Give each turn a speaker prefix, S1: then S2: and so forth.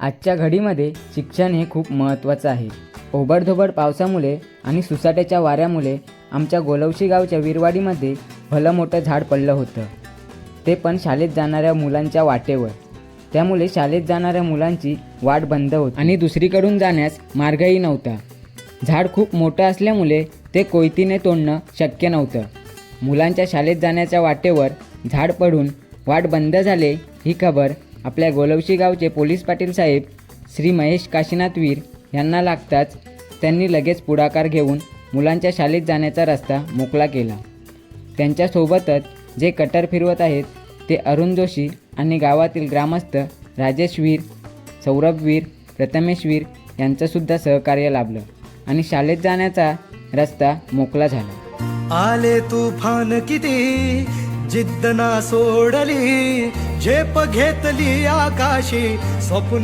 S1: आजच्या घडीमध्ये शिक्षण हे खूप महत्त्वाचं आहे. ओबडधोबड पावसामुळे आणि सुसाट्याच्या वाऱ्यामुळे आमच्या गोलवशी गावच्या विरवाडीमध्ये भलं मोठं झाड पडलं होतं. ते पण शाळेत जाणाऱ्या मुलांच्या वाटेवर. त्यामुळे शाळेत जाणाऱ्या मुलांची वाट बंद होती. आणि दुसरीकडून जाण्यास मार्गही नव्हता. झाड खूप मोठं असल्यामुळे ते कोयतीने तोडणं शक्य नव्हतं. मुलांच्या शाळेत जाण्याच्या वाटेवर झाड पडून वाट बंद झाले ही खबर आपल्या गोलवशी गावचे पोलीस पाटील साहेब श्री महेश काशीनाथ वीर यांना लागताच त्यांनी लगेच पुढाकार घेऊन मुलांच्या शाळेत जाण्याचा रस्ता मोकळा केला. त्यांच्यासोबतच जे कटर फिरवत आहेत ते अरुण जोशी आणि गावातील ग्रामस्थ राजेशवीर सौरभवीर प्रथमेशवीर यांचंसुद्धा सहकार्य लाभलं आणि शाळेत जाण्याचा रस्ता मोकळा झाला.
S2: आले तुफान किती? जिद्द ना सोडली. झेप घेतली आकाशी स्वप्न